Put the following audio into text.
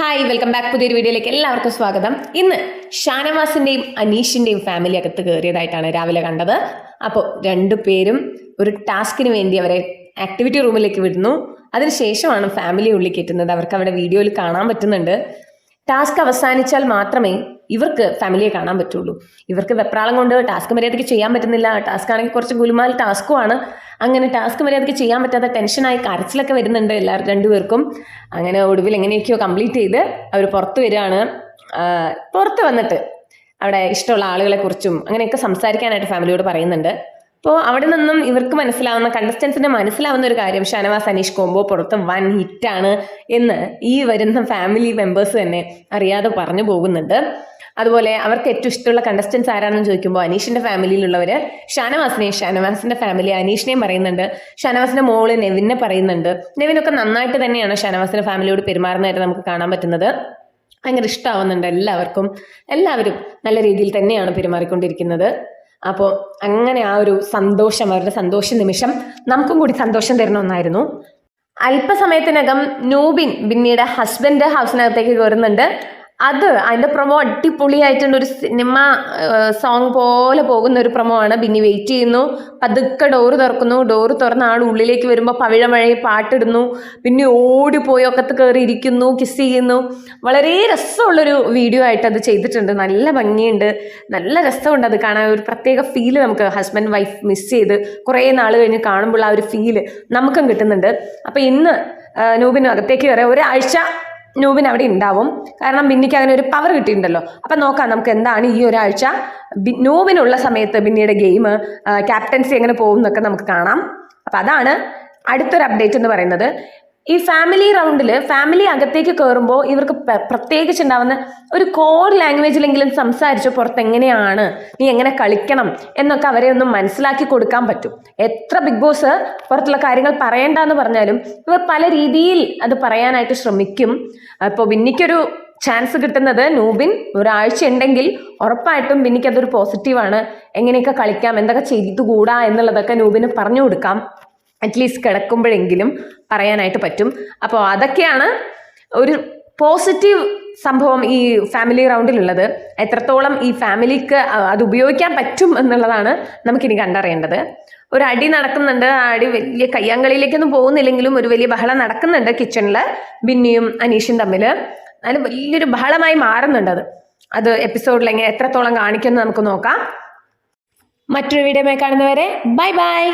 Hi welcome back പുതിയൊരു വീഡിയോയിലേക്ക് എല്ലാവർക്കും സ്വാഗതം. ഇന്ന് ഷാനവാസിന്റെയും അനീഷിന്റെയും ഫാമിലി അകത്ത് കയറിയതായിട്ടാണ് രാവിലെ കണ്ടത്. അപ്പോൾ രണ്ടു പേരും ഒരു ടാസ്കിന് വേണ്ടി അവരെ ആക്ടിവിറ്റി റൂമിലേക്ക് വിടുന്നു. അതിനുശേഷമാണ് ഫാമിലി ഉള്ളിൽ കയറ്റുന്നത്. അവർക്ക് അവിടെ വീഡിയോയിൽ കാണാൻ പറ്റുന്നുണ്ട്. ടാസ്ക് അവസാനിച്ചാൽ മാത്രമേ ഇവർക്ക് ഫാമിലിയെ കാണാൻ പറ്റുള്ളൂ. ഇവർക്ക് വെപ്രാളം കൊണ്ട് ടാസ്ക് മര്യാദയ്ക്ക് ചെയ്യാൻ പറ്റുന്നില്ല. ടാസ്ക് ആണെങ്കിൽ കുറച്ച് ഗുലുമാൽ ടാസ്ക്കുമാണ് അങ്ങനെ ടാസ്ക് മര്യാദയ്ക്ക് ചെയ്യാൻ പറ്റാത്ത ടെൻഷനായി കരച്ചിലൊക്കെ വരുന്നുണ്ട് എല്ലാവരും രണ്ടുപേർക്കും. അങ്ങനെ ഒടുവിൽ എങ്ങനെയൊക്കെയോ കംപ്ലീറ്റ് ചെയ്ത് അവർ പുറത്ത് വരികയാണ്. പുറത്ത് വന്നിട്ട് അവിടെ ഇഷ്ടമുള്ള ആളുകളെ കുറിച്ചും അങ്ങനെയൊക്കെ സംസാരിക്കാനായിട്ട് ഫാമിലിയോട് പറയുന്നുണ്ട്. അപ്പോൾ അവിടെ നിന്നും ഇവർക്ക് മനസ്സിലാവുന്ന കണ്ടസ്റ്റൻസിന് മനസ്സിലാവുന്ന ഒരു കാര്യം ഷാനവാസ് അനീഷ് കോംബോ പുറത്ത് വൻ ഹിറ്റാണ് എന്ന് ഈ വരുന്ന ഫാമിലി മെമ്പേഴ്സ് തന്നെ അറിയാതെ പറഞ്ഞു പോകുന്നുണ്ട്. അതുപോലെ അവർക്ക് ഏറ്റവും ഇഷ്ടമുള്ള കണ്ടസ്റ്റൻസ് ആരാണെന്ന് ചോദിക്കുമ്പോൾ അനീഷിന്റെ ഫാമിലിയിലുള്ളവർ ഷാനവാസിനെയും ഷാനവാസിന്റെ ഫാമിലി അനീഷിനെയും പറയുന്നുണ്ട്. ഷാനവാസിന്റെ മോൾ നെവിനെ പറയുന്നുണ്ട്. നെവിനൊക്കെ നന്നായിട്ട് തന്നെയാണ് ഷാനവാസിന്റെ ഫാമിലിയോട് പെരുമാറുന്നതായിട്ട് നമുക്ക് കാണാൻ പറ്റുന്നത്. ഭയങ്കര ഇഷ്ടമാവുന്നുണ്ട് എല്ലാവർക്കും. എല്ലാവരും നല്ല രീതിയിൽ തന്നെയാണ് പെരുമാറിക്കൊണ്ടിരിക്കുന്നത്. അപ്പോൾ അങ്ങനെ ആ ഒരു സന്തോഷം അവരുടെ സന്തോഷ നിമിഷം നമുക്കും കൂടി സന്തോഷം തരുന്ന ഒന്നായിരുന്നു. അല്പസമയത്തിനകം നൂബിൻ പിന്നീട് ഹസ്ബൻഡ് ഹൗസിനകത്തേക്ക് കയറുന്നുണ്ട്. അത് അതിന്റെ പ്രൊമോ അടിപൊളിയായിട്ടുണ്ട്. ഒരു സിനിമ സോങ് പോലെ പോകുന്ന ഒരു പ്രൊമോ ആണ്. ബിന്നി വെയിറ്റ് ചെയ്യുന്നു. പതുക്കെ ഡോറ് തുറക്കുന്നു. ഡോറ് തുറന്ന ആൾ ഉള്ളിലേക്ക് വരുമ്പോൾ പവിഴമഴയെ പാട്ടിടുന്നു. പിന്നെ ഓടിപ്പോയി ഒക്കത്ത് കയറി ഇരിക്കുന്നു കിസ് ചെയ്യുന്നു. വളരെ രസമുള്ളൊരു വീഡിയോ ആയിട്ട് അത് ചെയ്തിട്ടുണ്ട്. നല്ല ഭംഗിയുണ്ട്. നല്ല രസമുണ്ട് അത് കാണാൻ. ഒരു പ്രത്യേക ഫീൽ നമുക്ക് ഹസ്ബൻഡ് വൈഫ് മിസ് ചെയ്ത് കുറേ നാൾ കഴിഞ്ഞ് കാണുമ്പോൾ ആ ഒരു ഫീൽ നമുക്കും കിട്ടുന്നുണ്ട്. അപ്പം ഇന്ന് നൂബിന് അകത്തേക്ക് കയറിയ ഒരാഴ്ച നൂബിൻ അവിടെ ഉണ്ടാവും. കാരണം ബിന്നിക്ക് അങ്ങനെ ഒരു പവർ കിട്ടിയിട്ടുണ്ടല്ലോ. അപ്പം നോക്കാം നമുക്ക് എന്താണ് ഈ ഒരാഴ്ച. നൂബിനുള്ള സമയത്ത് ബിന്നിയുടെ ഗെയിം ക്യാപ്റ്റൻസി എങ്ങനെ പോകും എന്നൊക്കെ നമുക്ക് കാണാം. അപ്പം അതാണ് അടുത്തൊരു അപ്ഡേറ്റ് എന്ന് പറയുന്നത്. ഈ ഫാമിലി റൗണ്ടിൽ ഫാമിലി അകത്തേക്ക് കയറുമ്പോൾ ഇവർക്ക് പ്ര- പ്രത്യേകിച്ച് ഉണ്ടാവുന്ന ഒരു കോർ ലാംഗ്വേജിലെങ്കിലും സംസാരിച്ച് പുറത്ത് എങ്ങനെയാണ് നീ എങ്ങനെ കളിക്കണം എന്നൊക്കെ അവരെ ഒന്ന് മനസ്സിലാക്കി കൊടുക്കാൻ പറ്റും. എത്ര ബിഗ് ബോസ് പുറത്തുള്ള കാര്യങ്ങൾ പറയണ്ടെന്ന് പറഞ്ഞാലും ഇവർ പല രീതിയിൽ അത് പറയാനായിട്ട് ശ്രമിക്കും. അപ്പോൾ ബിന്നിക്കൊരു ചാൻസ് കിട്ടുന്നത് നൂബിൻ ഒരാഴ്ച ഉണ്ടെങ്കിൽ ഉറപ്പായിട്ടും ബിന്നിക്ക് അതൊരു പോസിറ്റീവാണ് എങ്ങനെയൊക്കെ കളിക്കാം എന്തൊക്കെ ചെയ്തുകൂടാ എന്നുള്ളതൊക്കെ നൂബിന് പറഞ്ഞു കൊടുക്കാം. അറ്റ്ലീസ്റ്റ് കിടക്കുമ്പോഴെങ്കിലും പറയാനായിട്ട് പറ്റും. അപ്പോൾ അതൊക്കെയാണ് ഒരു പോസിറ്റീവ് സംഭവം ഈ ഫാമിലി റൗണ്ടിലുള്ളത് എത്രത്തോളം ഈ ഫാമിലിക്ക് അത് ഉപയോഗിക്കാൻ പറ്റും എന്നുള്ളതാണ് നമുക്കിനി കണ്ടറിയേണ്ടത്. ഒരു അടി നടക്കുന്നുണ്ട് ആ അടി വലിയ കയ്യാങ്കളിയിലേക്കൊന്നും പോകുന്നില്ലെങ്കിലും ഒരു വലിയ ബഹളം നടക്കുന്നുണ്ട് കിച്ചണിൽ ബിന്നിയും അനീഷും തമ്മിൽ അതിന് വലിയൊരു ബഹളമായി മാറുന്നുണ്ട് അത്. അത് എപ്പിസോഡിൽ എങ്ങനെ എത്രത്തോളം കാണിക്കുമെന്ന് നമുക്ക് നോക്കാം. മറ്റൊരു വീഡിയോ കാണുന്നവരെ ബൈ ബൈ